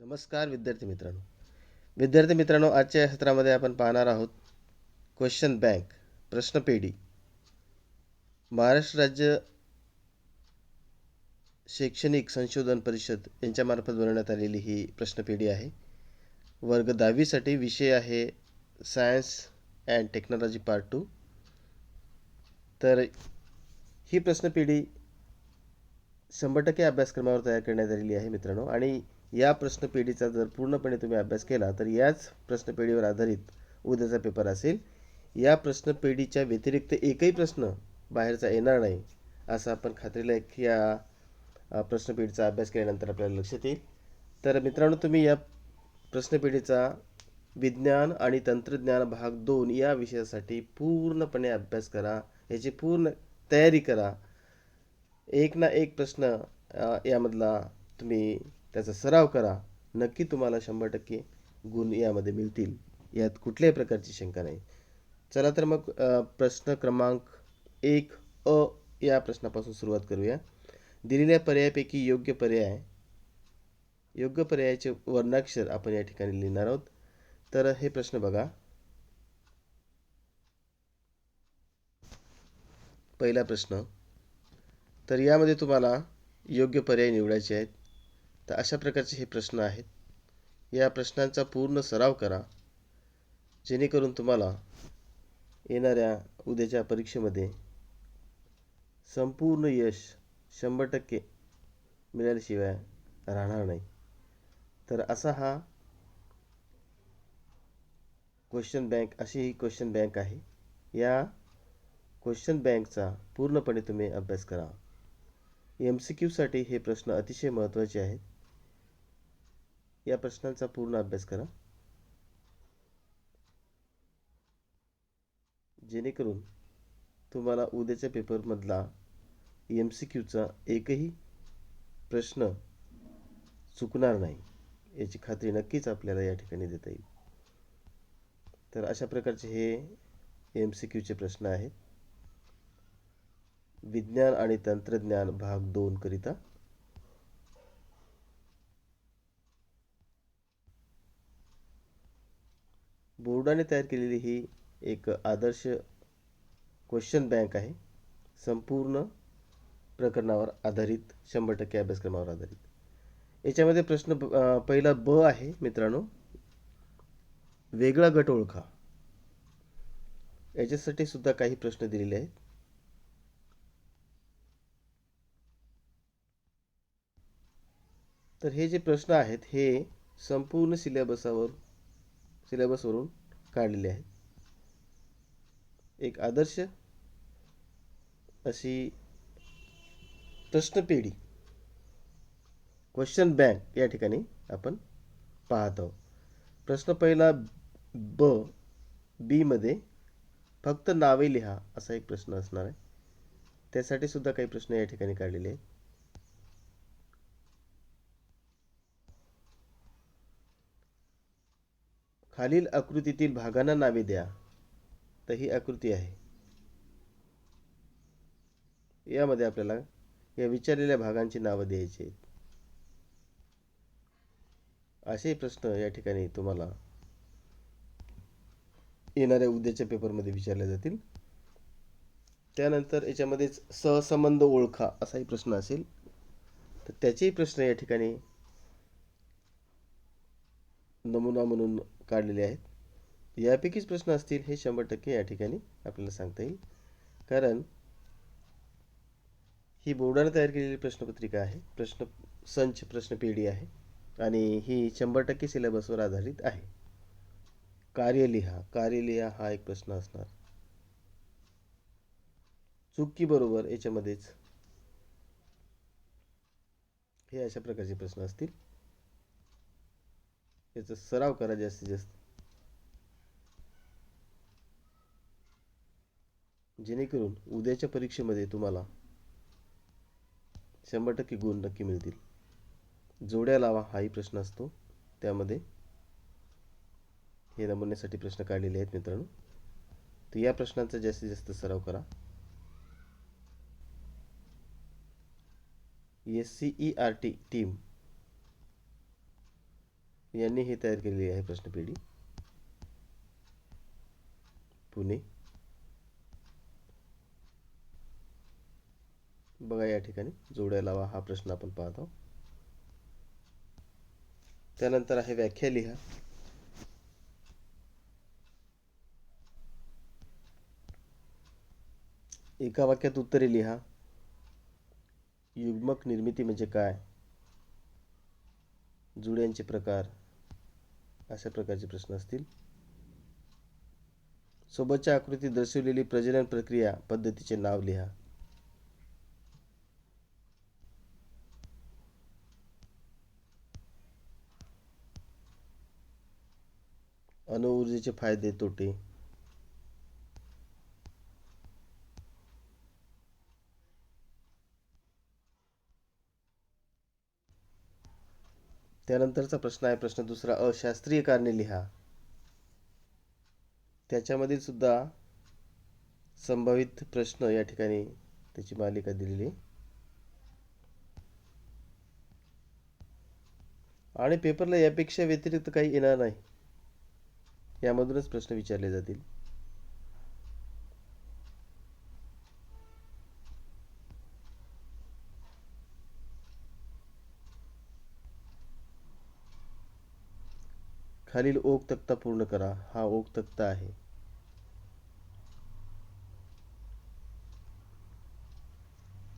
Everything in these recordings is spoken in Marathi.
नमस्कार विद्यार्थी मित्रांनो. विद्यार्थी मित्रांनो आजच्या या सत्रामध्ये आपण पाहणार आहोत क्वेश्चन बँक प्रश्नपेढी महाराष्ट्र राज्य शैक्षणिक संशोधन परिषद यांच्यामार्फत बनवण्यात आलेली ही प्रश्नपेढी आहे. वर्ग दहावीसाठी विषय आहे science and technology part two तर ही प्रश्नपेढी शंभर टक्के अभ्यासक्रमावर तयार करण्यात आलेली आहे मित्रांनो. आणि या प्रश्नपेढीचा जर पूर्णपणे तुम्ही अभ्यास केला तर याच प्रश्नपेढीवर आधारित उद्याचा पेपर असेल. या प्रश्नपेढीच्या व्यतिरिक्त एकही प्रश्न बाहेरचा येणार नाही असं आपण खात्रीला एक या प्रश्नपेढीचा अभ्यास केल्यानंतर आपल्याला लक्षात येईल. तर मित्रांनो तुम्ही या प्रश्नपेढीचा विज्ञान आणि तंत्रज्ञान भाग दोन या विषयासाठी पूर्णपणे अभ्यास करा. याची पूर्ण तयारी करा. एक ना एक प्रश्न यामधला तुम्ही त्याचा सराव करा. नक्की तुम्हाला शंभर टक्के गुण यामध्ये मिळतील. यात कुठल्याही प्रकारची शंका नाही. चला तर मग प्रश्न क्रमांक एक अ या प्रश्नापासून सुरुवात करूया. दिलेल्या पर्यायापैकी योग्य पर्याय योग्य पर्यायाचे वर्णाक्षर आपण या ठिकाणी लिहिणार आहोत. तर हे प्रश्न बघा. पहिला प्रश्न तर यामध्ये तुम्हाला योग्य पर्याय निवडायचे आहेत. तर अशा प्रकारचे हे प्रश्न आहेत. या प्रश्नांचा पूर्ण सराव करा. जेणेकरून तुम्हाला येणाऱ्या उद्याच्या परीक्षेमध्ये संपूर्ण यश शंभर टक्के मिळाल्याशिवाय राहणार नाही. तर असा हा क्वेश्चन बँक अशी ही क्वेश्चन बँक आहे. या क्वेश्चन बँकचा पूर्णपणे तुम्ही अभ्यास करा. एम सी क्यूसाठी हे प्रश्न अतिशय महत्त्वाचे आहेत. या प्रश्नांचा पूर्ण अभ्यास करा. जेणेकरून तुम्हाला उद्याच्या पेपरमधला एम सी क्यूचा एकही प्रश्न चुकणार नाही याची खात्री नक्कीच आपल्याला या ठिकाणी देता येईल. तर अशा प्रकारचे हे एम सी क्यूचे प्रश्न आहेत. विज्ञान आणि तंत्रज्ञान भाग दोनकरिता बोर्डाने तयार केलेली ही एक आदर्श क्वेश्चन बँक आहे. संपूर्ण प्रकरणावर आधारित शंभर टक्के अभ्यासक्रमावर आधारित. याच्यामध्ये प्रश्न पहिला ब आहे मित्रांनो. वेगळा गट ओळखा. याच्यासाठी सुद्धा काही प्रश्न दिलेले आहेत. तर हे जे प्रश्न आहेत हे संपूर्ण सिलेबसावर सिलेबसवरून काढलेले आहेत एक आदर्श अशी प्रश्नपेढी क्वेश्चन बँक या ठिकाणी आपण पाहत आहोत. प्रश्न पहिला ब बीमध्ये फक्त नावे लिहा असा एक प्रश्न असणार आहे. त्यासाठी सुद्धा काही प्रश्न या ठिकाणी काढलेले आहेत. खालील आकृतीतील भागांना नावे द्या. तर ही आकृती आहे. यामध्ये आपल्याला या विचारलेल्या भागांची नावं द्यायची आहेत. असे प्रश्न या ठिकाणी तुम्हाला येणाऱ्या उद्याच्या पेपरमध्ये विचारले जातील. त्यानंतर याच्यामध्येच सहसंबंध ओळखा असाही प्रश्न असेल. तर त्याचेही प्रश्न या ठिकाणी नमुना म्हणून काढलेले आहेत. यापैकीच प्रश्न असतील हे शंभर टक्के या ठिकाणी आपल्याला सांगता येईल. कारण ही बोर्डाने तयार केलेली प्रश्नपत्रिका आहे. प्रश्न संच प्रश्न पेढी आहे. आणि ही शंभर टक्के सिलेबसवर आधारित आहे. कार्य लिहा कार्य लिहा हा एक प्रश्न असणार. चुकी बरोबर याच्यामध्येच हे अशा प्रकारचे प्रश्न असतील. याचा सराव करा जास्तीत जास्त. जेणेकरून उद्याच्या परीक्षेमध्ये तुम्हाला शंभर टक्के गुण नक्की मिळतील. जोड्या लावा हाही प्रश्न असतो. त्यामध्ये हे नमुन्यासाठी प्रश्न काढलेले आहेत मित्रांनो. तर या प्रश्नांचा जास्तीत जास्त सराव करा. S C E R T team यांनी ही तयार केलेली आहे प्रश्नपेढी. पुणे. बघा या ठिकाणी जोड्या लावा हा प्रश्न आपण पाहत आहोत. त्यानंतर आहे व्याख्या लिहा. एका वाक्यात उत्तरे लिहा. युग्मक निर्मिती म्हणजे काय? जुड्यांचे प्रकार. अशा प्रकारचे प्रश्न असतील. सोबतच्या आकृतीत दर्शवलेली प्रजनन प्रक्रिया पद्धतीचे नाव लिहा. अणुऊर्जेचे फायदे तोटे. त्यानंतरचा प्रश्न आहे प्रश्न दुसरा अशास्त्रीय कारणे लिहा. त्याच्यामधील सुद्धा संभावित प्रश्न या ठिकाणी त्याची मालिका दिलेली. आणि पेपरला यापेक्षा व्यतिरिक्त काही येणार नाही. यामधूनच प्रश्न विचारले जातील. खालील ओक तक्ता पूर्ण करा. हा ओक तक्ता आहे.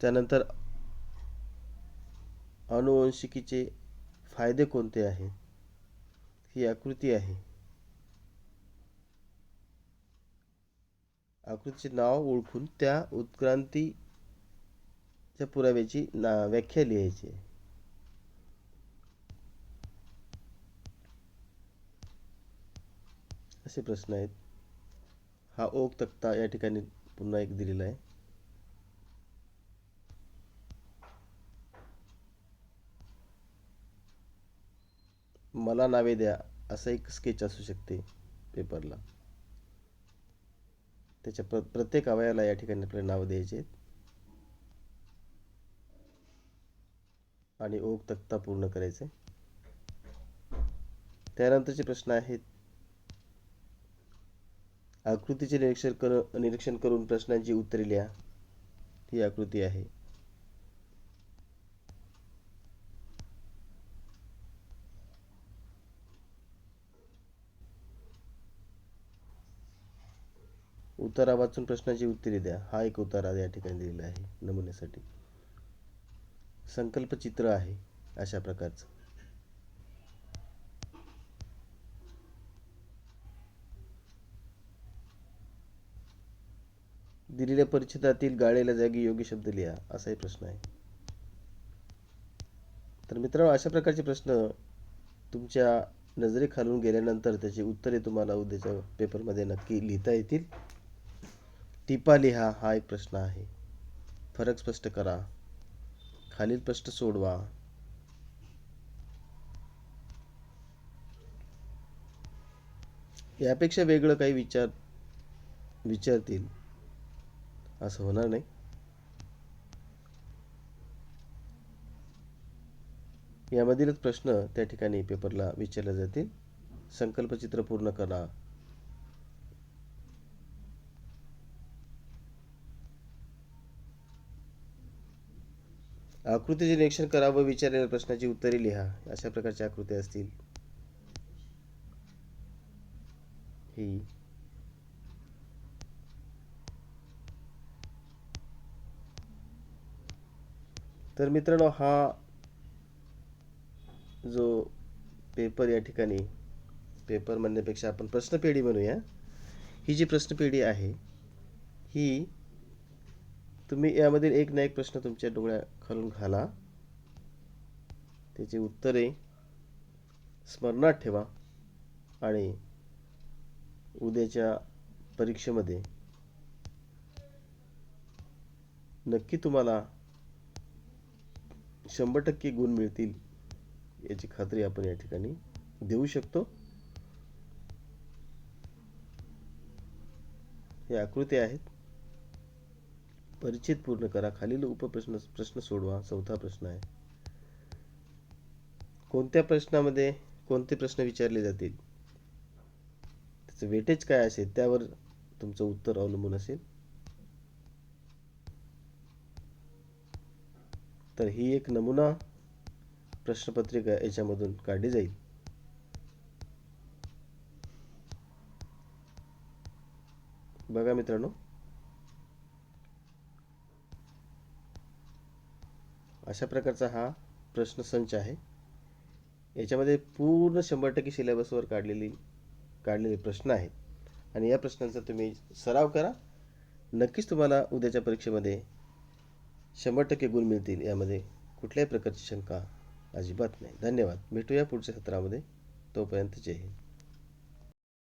त्यानंतर अनुवंशिकीचे फायदे कोणते आहेत ही आकृती आहे. आकृतीचे नाव ओळखून त्या उत्क्रांतीच्या पुराव्याची ना व्याख्या लिहायची आहे. असे प्रश्न आहेत. हा ओक तक्ता या ठिकाणी पुन्हा एक दिलेला आहे. मला नावे द्या असं एक स्केच असू शकते पेपरला त्याच्या प्र प्रत्येक अवयाला या ठिकाणी आपल्याला नावं द्यायचे आहेत. आणि ओक तक्ता पूर्ण करायचे त्यानंतरचे प्रश्न आहेत आकृतीचे निरीक्षण कर निरीक्षण करून प्रश्नांची उत्तरे लिहा. ही आकृती आहे. उतारा वाचून प्रश्नांची उत्तरे द्या. हा एक उतारा या ठिकाणी दिलेला आहे नमुन्यासाठी. संकल्पचित्र आहे अशा प्रकारचं. दिलेल्या परिच्छेदातील गाळेला जागी योग्य शब्द लिहा असाही प्रश्न आहे. तर मित्रांनो अशा प्रकारचे प्रश्न तुमच्या नजरेखालून गेल्यानंतर त्याची उत्तरे तुम्हाला उद्याच्या पेपरमध्ये नक्की लिहिता येतील. टिपा लिहा हा एक प्रश्न आहे. फरक स्पष्ट करा. खालील प्रश्न सोडवा. यापेक्षा वेगळं काही विचार विचारतील. असं होणार नाही. यामधीलच प्रश्न त्या ठिकाणी पेपरला विचारले जातील. संकल्पचित्र पूर्ण करा. आकृतीचे निरीक्षण करा व विचारलेल्या प्रश्नाची उत्तरे लिहा. अशा प्रकारच्या आकृत्या असतील. ही तर मित्रांनो हा जो पेपर या ठिकाणी पेपर म्हणण्यापेक्षा आपण प्रश्नपेढी म्हणूया. ही जी प्रश्नपेढी आहे ही तुम्ही यामधील एक ना एक प्रश्न तुमच्या डोळ्या खालून घाला. त्याची उत्तरे स्मरणात ठेवा आणि उद्याच्या परीक्षेमध्ये नक्की तुम्हाला शंभर टक्के गुण मिळतील याची खात्री आपण या ठिकाणी देऊ शकतो. हे आकृती आहेत. परिचित पूर्ण करा. खालील उपप्रश्न प्रश्न सोडवा. चौथा प्रश्न आहे. कोणत्या प्रश्नामध्ये कोणते प्रश्न विचारले जातील? त्याचं वेटेज काय असेल? त्यावर तुमचं उत्तर अवलंबून असेल. तर ही एक नमुना प्रश्नपत्रिका याच्यामधून काढली जाईल. बघा मित्रांनो. अशा प्रकारचा हा प्रश्नसंच आहे. याच्यामध्ये पूर्ण शंभर टक्के सिलेबसवर काढलेली काढलेले प्रश्न आहेत. आणि या प्रश्नांचा तुम्ही सराव करा. नक्कीच तुम्हाला उद्याच्या परीक्षेमध्ये शंभर टक्के गुण मिळतील यामध्ये कुठल्याही प्रकारची शंका अजिबात नाही. धन्यवाद. भेटूया पुढच्या सत्रामध्ये. तोपर्यंत जय हिंद.